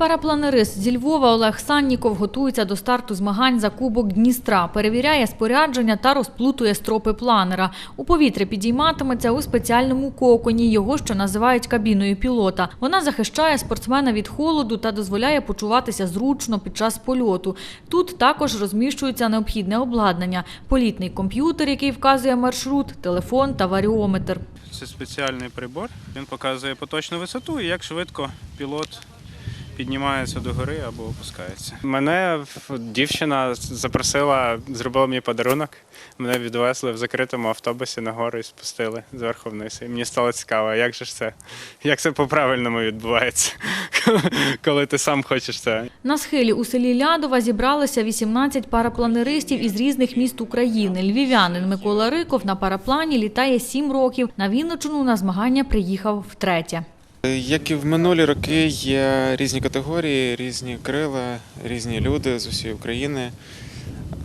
Парапланерист зі Львова Олег Санніков готується до старту змагань за Кубок Дністра, перевіряє спорядження та розплутує стропи планера. У повітря підійматиметься у спеціальному коконі, його що називають кабіною пілота. Вона захищає спортсмена від холоду та дозволяє почуватися зручно під час польоту. Тут також розміщується необхідне обладнання: політний комп'ютер, який вказує маршрут, телефон та варіометр. Це спеціальний прибор. Він показує поточну висоту і як швидко пілот піднімається до гори або опускається. Мене дівчина запросила, зробила мені подарунок. Мене відвезли в закритому автобусі на гору і спустили зверху вниз. І мені стало цікаво, як же ж це, як це по-правильному відбувається, коли ти сам хочеш це. На схилі у селі Лядова зібралися 18 парапланеристів із різних міст України. Львів'янин Микола Риков на параплані літає 7 років. На Вінниччину на змагання приїхав втретє. Як і в минулі роки, є різні категорії, різні крила, різні люди з усієї України.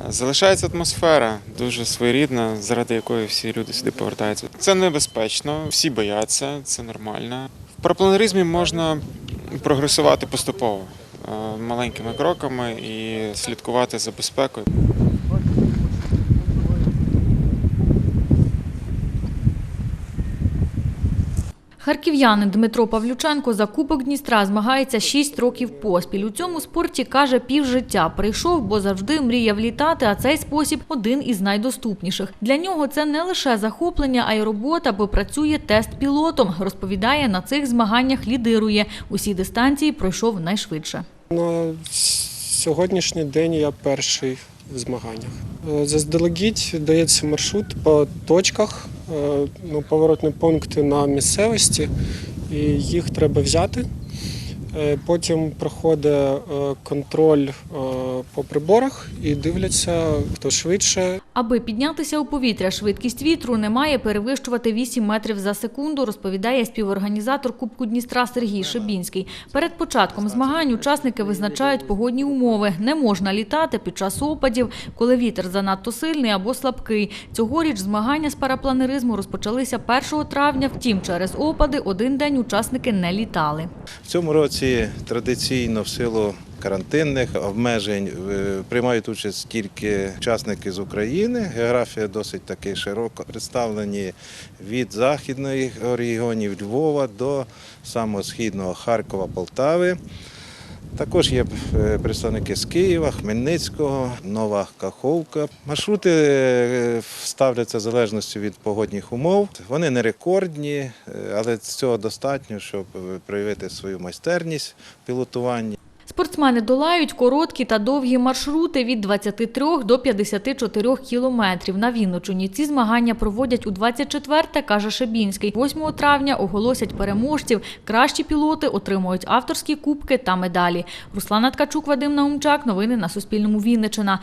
Залишається атмосфера дуже своєрідна, заради якої всі люди сюди повертаються. Це небезпечно, всі бояться, це нормально. В парапланеризмі можна прогресувати поступово е, маленькими кроками і слідкувати за безпекою. Харків'янин Дмитро Павлюченко за Кубок Дністра змагається 6 років поспіль. У цьому спорті каже півжиття. Прийшов, бо завжди мріяв літати, а цей спосіб один із найдоступніших. Для нього це не лише захоплення, а й робота, бо працює тест пілотом. Розповідає, на цих змаганнях лідирує. Усі дистанції пройшов найшвидше. На сьогоднішній день я перший в змаганнях. Заздалегідь дається маршрут по точках, ну, поворотні пункти на місцевості, і їх треба взяти. Е, Потім проходить е, контроль е, по приборах і дивляться, хто швидше, Аби піднятися у повітря, швидкість вітру не має перевищувати 8 метрів за секунду, розповідає співорганізатор Кубку Дністра Сергій Шебінський. Перед початком змагань учасники визначають погодні умови. Не можна літати під час опадів, коли вітер занадто сильний або слабкий. Цьогоріч змагання з парапланеризму розпочалися 1 травня. Втім, через опади один день учасники не літали. В цьому році традиційно в силу карантинних обмежень приймають участь тільки учасники з України. Географія досить таки широко представлені від західних регіонів Львова до самого східного Харкова, Полтави. Також є е, представники з Києва, Хмельницького, Нова Каховка. Маршрути е, ставляться в залежності від погодних умов. Вони не рекордні, е, але цього достатньо, щоб проявити свою майстерність в пілотуванні. Спортсмени долають короткі та довгі маршрути від 23 до 54 кілометрів. На Вінничині ці змагання проводять у 24-те, каже Шебінський. 8 травня оголосять переможців. Кращі пілоти отримують авторські кубки та медалі. Руслана Ткачук, Вадим Наумчак. Новини на Суспільному Вінниччина.